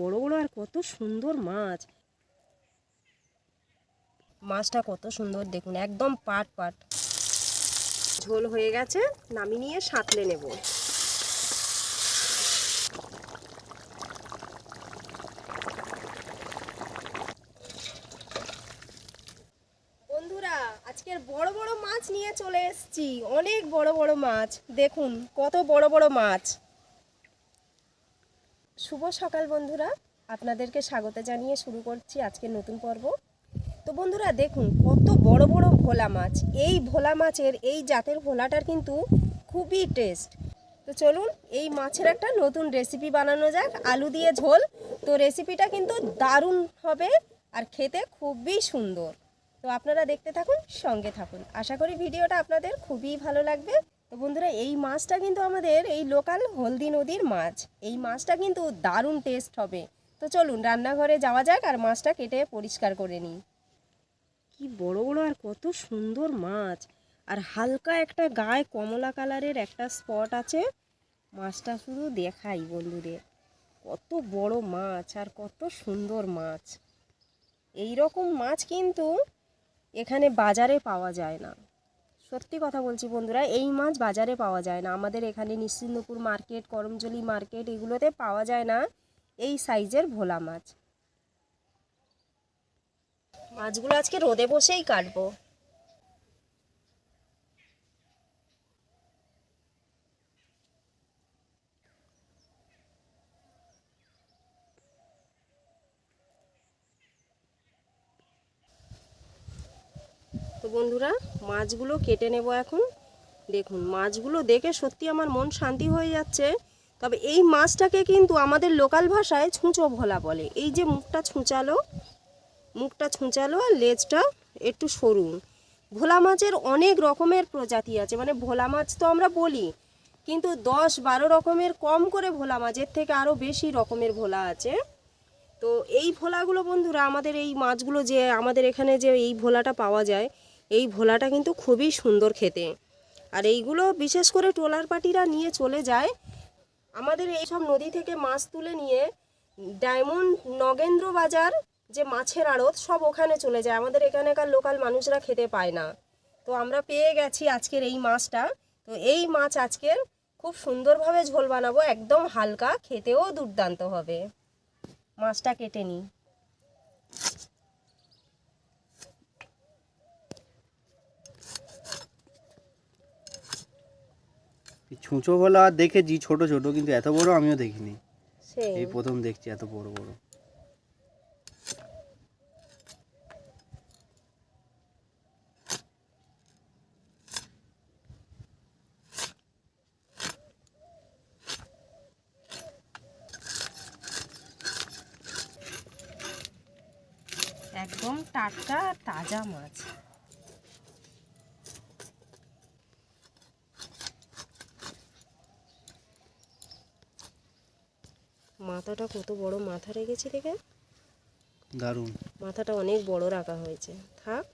বড় বড় আর কত সুন্দর মাছ। মাছটা কত সুন্দর দেখুন, একদম পাট পাট। ঝোল হয়ে গেছে, নামিয়ে নিয়ে সাঁতলে নেব। বন্ধুরা, আজকের বড় বড় মাছ নিয়ে চলে এসেছি। অনেক বড় বড় মাছ। দেখুন, কত বড় বড় মাছ। শুভ সকাল বন্ধুরা। আপনাদেরকে স্বাগত জানিয়ে শুরু করছি আজকে নতুন পর্ব। তো বন্ধুরা, দেখুন, কত বড় বড় ভোলা মাছ। এই ভোলা মাছের, এই জাতের ভোলাটার কিন্তু খুবই টেস্ট তো চলুন, এই মাছের একটা নতুন রেসিপি বানানো যাক। আলু দিয়ে ঝোল। তো রেসিপিটা কিন্তু দারুণ হবে আর খেতে খুবই সুন্দর। তো আপনারা দেখতে থাকুন, সঙ্গে থাকুন। আশা করি ভিডিওটা আপনাদের খুবই ভালো লাগবে। তো বন্ধুরা, এই মাছটা কিন্তু আমাদের এই লোকাল হলদি নদীর মাছ। এই মাছটা কিন্তু দারুণ টেস্ট হবে। তো চলুন, রান্নাঘরে যাওয়া যাক আর মাছটা কেটে পরিষ্কার করে নিই। কি বড় বড় আর কত সুন্দর মাছ। আর হালকা একটা গায়ে কমলা কালারের একটা স্পট আছে। মাছটা শুধু দেখাই বন্ধুদের। কত বড় মাছ আর কত সুন্দর মাছ। এই রকম মাছ কিন্তু এখানে বাজারে পাওয়া যায় না। সত্যি কথা বলছি বন্ধুরা, এই মাছ বাজারে পাওয়া যায় না। আমাদের এখানে নিশ্চিন্দপুর মার্কেট, করমজলি মার্কেট এগুলোতে পাওয়া যায় না এই সাইজের ভোলা মাছ। মাছগুলো আজকে রোদে বসেই কাটবো। তো বন্ধুরা, মাছগুলো কেটে নেব এখন। দেখুন, মাছগুলো দেখে সত্যি আমার মন শান্তি হয়ে যাচ্ছে। তবে এই মাছটাকে কিন্তু আমাদের লোকাল ভাষায় ছুঁচো ভোলা বলে। এই যে মুখটা ছুঁচালো মুখটা ছুঁচালো আর লেজটা একটু সরু ভোলা মাছের অনেক রকমের প্রজাতি আছে মানে ভোলা মাছ তো আমরা বলি, কিন্তু দশ বারো রকমের কম করে ভোলা মাছের থেকে আরও বেশি রকমের ভোলা আছে। তো এই ভোলাগুলো বন্ধুরা, আমাদের এই মাছগুলো যে আমাদের এখানে যে এই ভোলাটা পাওয়া যায় এই ভোলাটা কিন্তু খুবই সুন্দর খেতে। আর এইগুলো বিশেষ করে ট্রলার পাটিরা নিয়ে চলে যায়। আমাদের এই সব নদী থেকে মাছ তুলে নিয়ে ডায়মন্ড, নগেন্দ্র বাজার, যে মাছের আড়ত, সব ওখানে চলে যায়। আমাদের এখানকার লোকাল মানুষরা খেতে পায় না। তো আমরা পেয়ে গেছি আজকের এই মাছটা। তো এই মাছ আজকের খুব সুন্দরভাবে ঝোল বানাবো। একদম হালকা, খেতেও দুর্দান্ত হবে। মাছটা কেটে নিই। ছুঁচো ভোলা দেখেছি ছোট ছোট কিন্তু এত বড় আমিও দেখিনি। এই প্রথম দেখছি এত বড় বড়। একদম টাটকা তাজা মাছ। মাথাটা কত বড় মাথা রেখেছি দেখে? দারুণ। মাথাটা অনেক বড় রাখা হয়েছে। থাক।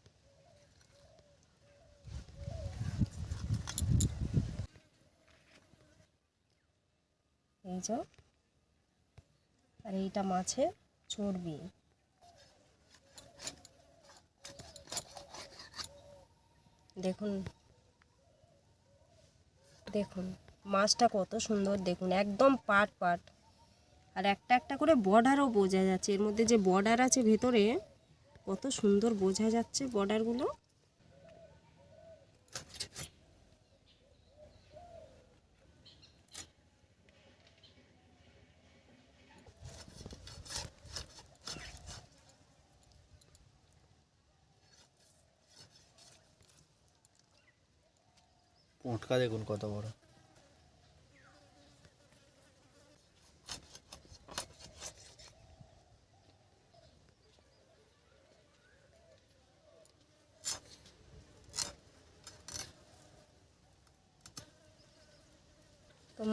এই যে। আর এইটা মাছের চর্বি। দেখুন। দেখুন মাছটা কত সুন্দর দেখুন একদম পাট পাট। আর একটা একটা করে বর্ডারও বোঝা যাচ্ছে। এর মধ্যে যে বর্ডার আছে ভেতরে, কত সুন্দর বোঝা যাচ্ছে বর্ডারগুলো পোটকা দেখুন কত বড়।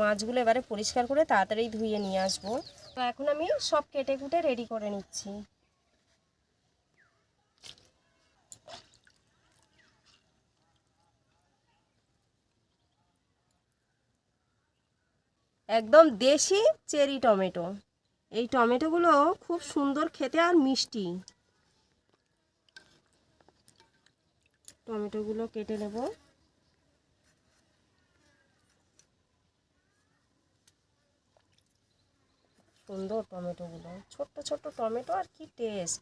মাছগুলো এবারে পরিষ্কার করে তাড়াতাড়ি ধুয়ে নিয়ে আসব। তো এখন আমি সব কেটে কুটে রেডি করে নিচ্ছি। একদম দেশি চেরি টমেটো। এই টমেটোগুলো খুব সুন্দর খেতে আর মিষ্টি। টমেটোগুলো কেটে নেব। সুন্দর টমেটোগুলো ছোট্ট ছোট্ট টমেটো আর কি টেস্ট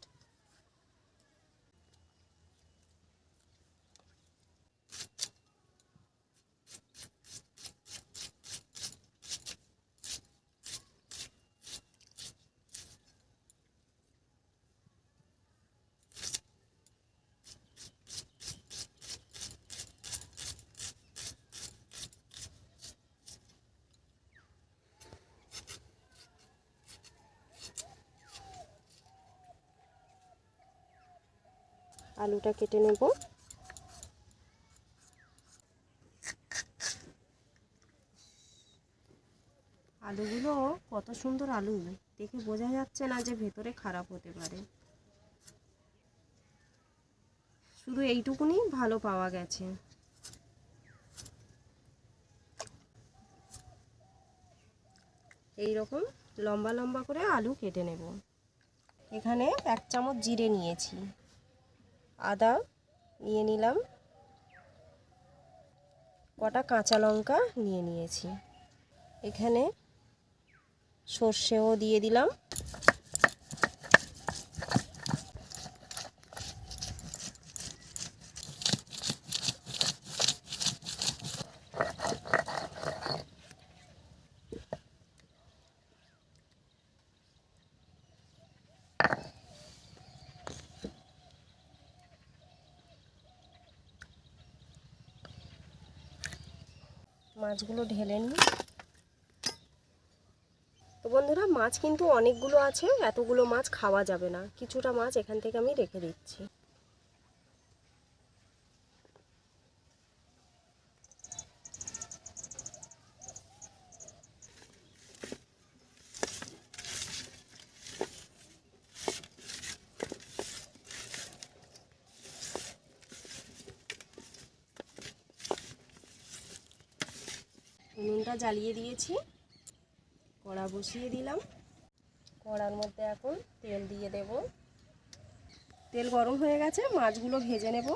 আলুটা কেটে নেব। আলুগুলো কত সুন্দর আলু, দেখে বোঝা যাচ্ছে না যে ভেতরে খারাপ হতে পারে। শুধু এইটুকুনি ভালো পাওয়া গেছে। এই রকম লম্বা লম্বা করে আলু কেটে নেব। এখানে এক চামচ জিরে নিয়েছি। আদা নিয়ে নিলাম। কটা কাঁচা লঙ্কা নিয়ে নিয়েছি। এখানে সর্ষেও দিয়ে দিলাম। মাছগুলো ঢেলে নিই। তো বন্ধুরা, মাছ কিন্তু অনেকগুলো আছে, এতগুলো মাছ খাওয়া যাবে না। কিছুটা মাছ এখান থেকে আমি রেখে দিচ্ছি। উনুনটা জ্বালিয়ে দিয়েছি। কড়া বসিয়ে দিলাম। কড়ার মধ্যে এখন তেল দিয়ে দেব। তেল গরম হয়ে গেছে, মাছগুলো ভেজে নেব।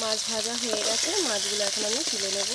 মাছ ভাজা হয়ে গেছে, মাছগুলো এখন আমি তুলে নেব।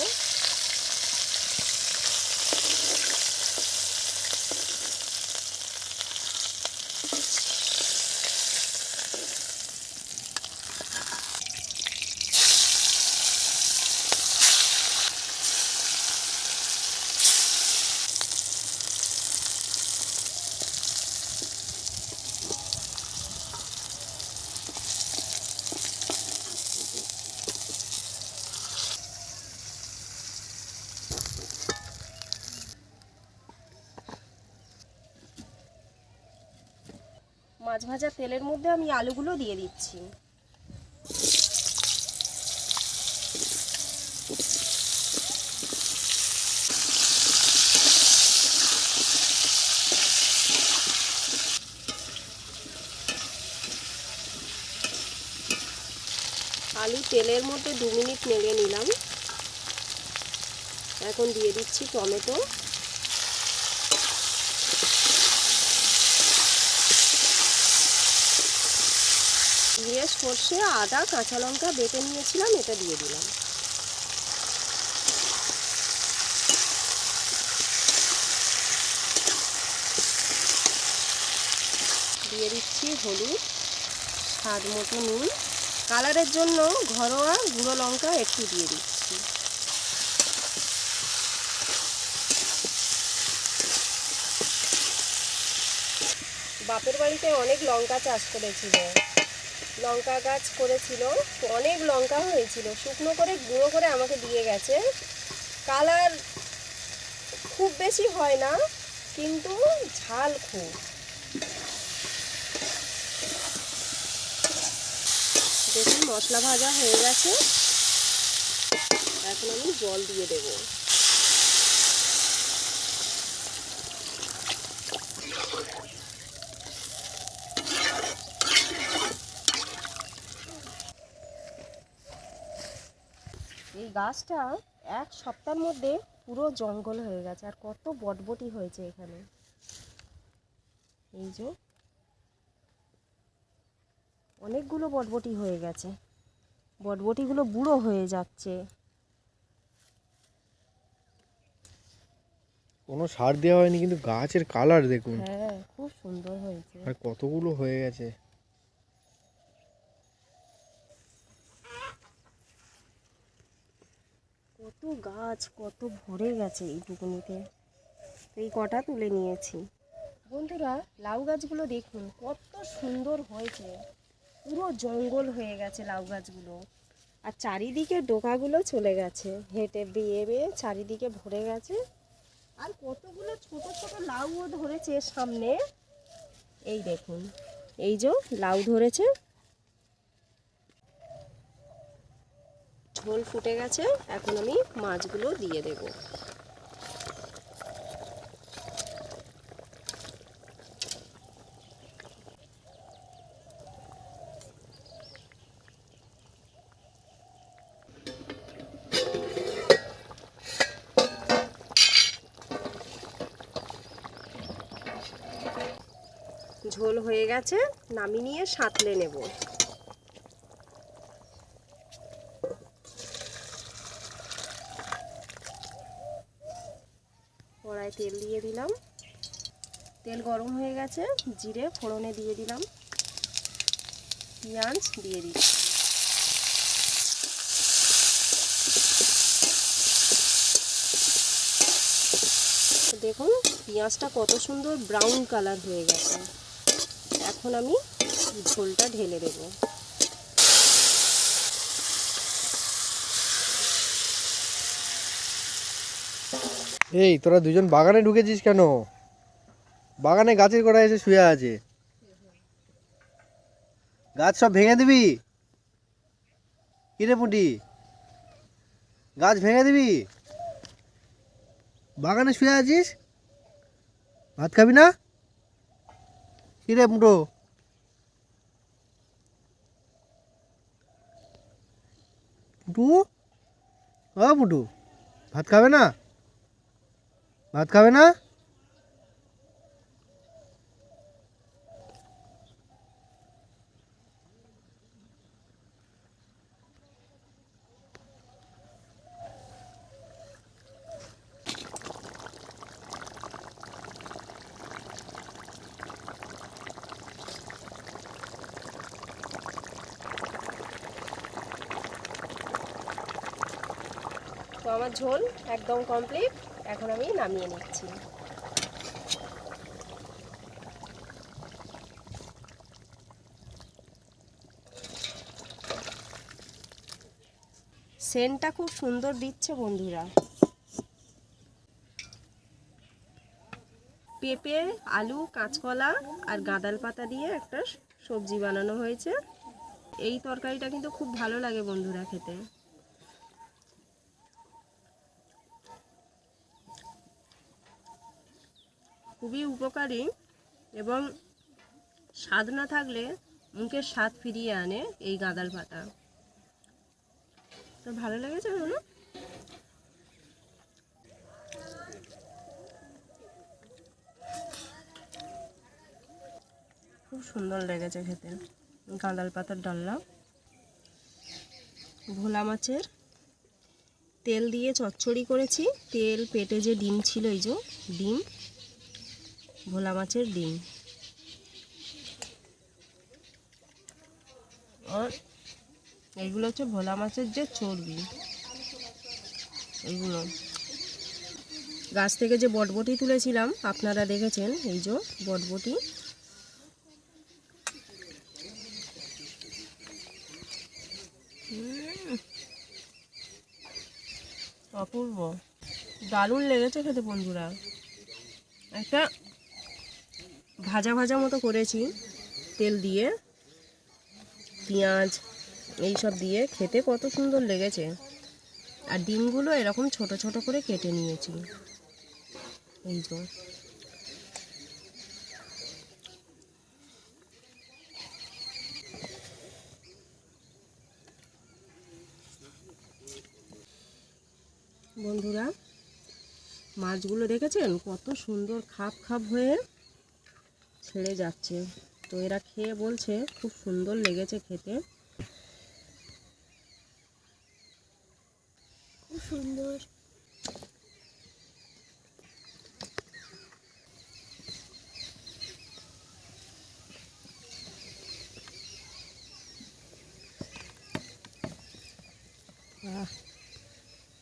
মাছ ভাজা তেলের মধ্যে আমি আলুগুলো দিয়ে দিচ্ছি। আলু তেলের মধ্যে দু মিনিট নেড়ে নিলাম। এখন দিয়ে দিচ্ছি টমেটো দিয়ে সর্ষে, আদা, কাঁচা লঙ্কা বেটে নিয়েছিলাম, এটা দিয়ে দিলাম। দিয়ে দিচ্ছি হলুদ, স্বাদ মতো নুন। কালারের জন্য ঘরোয়া গুঁড়ো লঙ্কা একটু দিয়ে দিচ্ছি। বাপের বাড়িতে অনেক লঙ্কা চাষ করেছিল লঙ্কা গাছ করেছিল। অনেক লঙ্কা হয়েছিল। শুকনো করে, গুঁড়ো করে আমাকে দিয়ে গেছে। কালার খুব বেশি হয় না, কিন্তু ঝাল খুব। দেখুন, মশলা ভাজা হয়ে গেছে। এখন আমি জল দিয়ে দেবো এই গাছটা এক সপ্তাহের মধ্যে পুরো জঙ্গল হয়ে গেছে আর কত বটবটি হয়েছে এখানে। এই যে অনেকগুলো বটবটি হয়ে গেছে। বটবটিগুলো বুড়ো হয়ে যাচ্ছে। কোনো সার দেওয়া হয়নি কিন্তু গাছের কালার দেখুন। হ্যাঁ খুব সুন্দর হয়েছে। আর কতগুলো হয়ে গেছে। কত গাছ, কত ভরে গেছে এইটুকুনিতে এই কটা তুলে নিয়েছি। বন্ধুরা, লাউ গাছগুলো দেখুন, কত সুন্দর হয়েছে। পুরো জঙ্গল হয়ে গেছে লাউ গাছগুলো। আর চারিদিকে ডোকাগুলো চলে গেছে। হেঁটে বেয়ে বেয়ে চারিদিকে ভরে গেছে। আর কতগুলো ছোট ছোট লাউও ধরেছে সামনে। এই দেখুন, এই যে লাউ ধরেছে। ঝোল ফুটে গেছে, এখন আমি মাছগুলো দিয়ে দেব। ঝোল হয়ে গেছে, নামিয়ে নিয়ে সাঁতলে নেব। কড়াই তেল দিয়ে দিলাম। তেল গরম হয়ে গেছে, জিরে ফোড়নে দিয়ে দিলাম। পেঁয়াজ দিয়ে দিচ্ছি দেখুন, পেঁয়াজটা কত সুন্দর ব্রাউন কালার হয়ে গেছে। এখন আমি ঝোলটা ঢেলে দেবো। এই, তোরা দুজন বাগানে ঢুকেছিস কেন? বাগানে গাছের গোড়ায় এসে শুয়ে আছে। গাছ সব ভেঙে দিবি? কিরে পুটি? গাছ ভেঙে দিবি? বাগানে শুয়ে আছিস? ভাত খাবি না? কিরে পুটো পুটু? ও পুটু, ভাত খাবে না? ভাত খাবে না? তো আমার ঝোল একদম কমপ্লিট এখন আমি নামিয়ে নিচ্ছি। সেন্টটা খুব সুন্দর দিচ্ছে বন্ধুরা। পেঁপে, আলু, কাঁচকলা আর গাঁদাল পাতা দিয়ে একটা সবজি বানানো হয়েছে। এই তরকারিটা কিন্তু খুব ভালো লাগে বন্ধুরা খেতে। খুবই উপকারী এবং স্বাদ না থাকলে মুখের স্বাদ ফিরিয়ে আনে এই গাঁদাল পাতা। তো ভালো লেগেছে বলো? খুব সুন্দর লেগেছে খেতে। গাঁদাল পাতার ডাল্লা ভোলা মাছের তেল দিয়ে চচ্চড়ি করেছি। তেল, পেটে যে ডিম ছিল, এই যে ডিম ভোলা মাছের ডিম। আর এইগুলো হচ্ছে ভোলা মাছের যে চর্বি। এইগুলো গাছ থেকে যে বটবটি তুলেছিলাম, আপনারা দেখেছেন এই যে বটবটি। অপূর্ব। দারুণ লেগেছে খেতে বন্ধুরা। একটা ভাজা ভাজা মতো করেছি তেল দিয়ে, পেঁয়াজ, এই সব দিয়ে। খেতে কত সুন্দর লেগেছে। আর ডিমগুলো এরকম ছোট ছোট করে কেটে নিয়েছি। এই তো। বন্ধুরা, মাছগুলো দেখেছেন? কত সুন্দর খাপ খাপ হয়ে ছেড়ে যাচ্ছে। তো এরা খেয়ে বলছে খুব সুন্দর লেগেছে খেতে। খুব সুন্দর। বাহ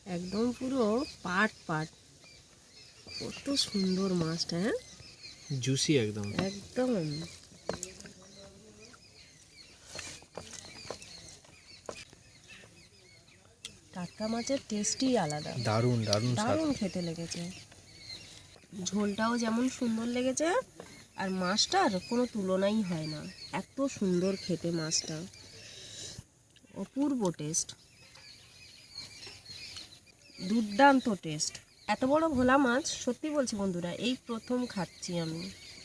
একদম পুরো পাট পাট। কত সুন্দর মাছটা হ্যাঁ? জুসি একদম। একদম। টাটকা মাছের টেস্টই আলাদা। দারুণ দারুণ দারুণ খেতে লেগেছে। ঝোলটাও যেমন সুন্দর লেগেছে আর মাছটার কোনো তুলনাই হয় না। এত সুন্দর খেতে মাছটা। অপূর্ব টেস্ট দুর্দান্ত টেস্ট এত বড় ভোলা মাছ, সত্যি বলছি বন্ধুরা, এই প্রথম খাচ্ছি আমি।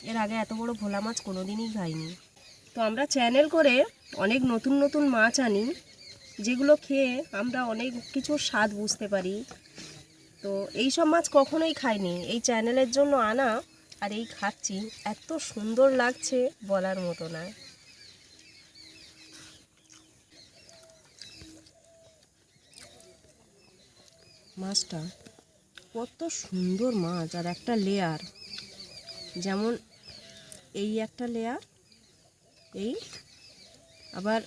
এর আগে এত বড় ভোলা মাছ কোনোদিনই খাইনি। তো আমরা চ্যানেল করে অনেক নতুন নতুন মাছ আনি, যেগুলো খেয়ে আমরা অনেক কিছু স্বাদ বুঝতে পারি। তো এই সব মাছ কখনোই খাইনি। এই চ্যানেলের জন্য আনা আর এই খাচ্ছি, এত সুন্দর লাগছে বলার মতো না। মাছটা কত সুন্দর মাছ আর একটা লেয়ার যেমন এই একটা লেয়ার এই আবার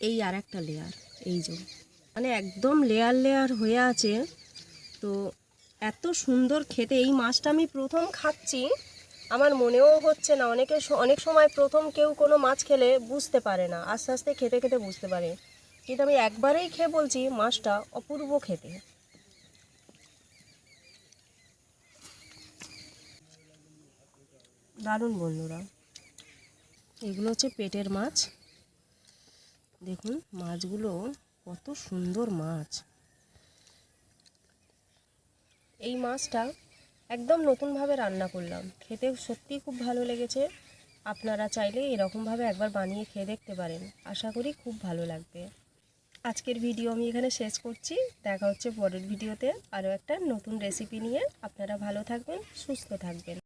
এই আর একটা লেয়ার এই যে। মানে একদম লেয়ার লেয়ার হয়ে আছে। তো এত সুন্দর খেতে, এই মাছটা আমি প্রথম খাচ্ছি। আমার মনেও হচ্ছে না, অনেকে অনেক সময় প্রথম কেউ কোনো মাছ খেলে বুঝতে পারে না, আস্তে আস্তে খেতে খেতে বুঝতে পারে। কিন্তু আমি একবারেই খেয়ে বলছি, মাছটা অপূর্ব খেতে। দারুণ বন্ধুরা। এগুলো হচ্ছে পেটের মাছ। দেখুন, মাছগুলো কত সুন্দর মাছ। এই মাছটা একদম নতুনভাবে রান্না করলাম। খেতে সত্যিই খুব ভালো লেগেছে। আপনারা চাইলে এরকমভাবে একবার বানিয়ে খেয়ে দেখতে পারেন। আশা করি খুব ভালো লাগবে। আজকের ভিডিও আমি এখানে শেষ করছি। দেখা হচ্ছে পরের ভিডিওতে। আরও একটা নতুন রেসিপি নিয়ে। আপনারা ভালো থাকবেন, সুস্থ থাকবেন।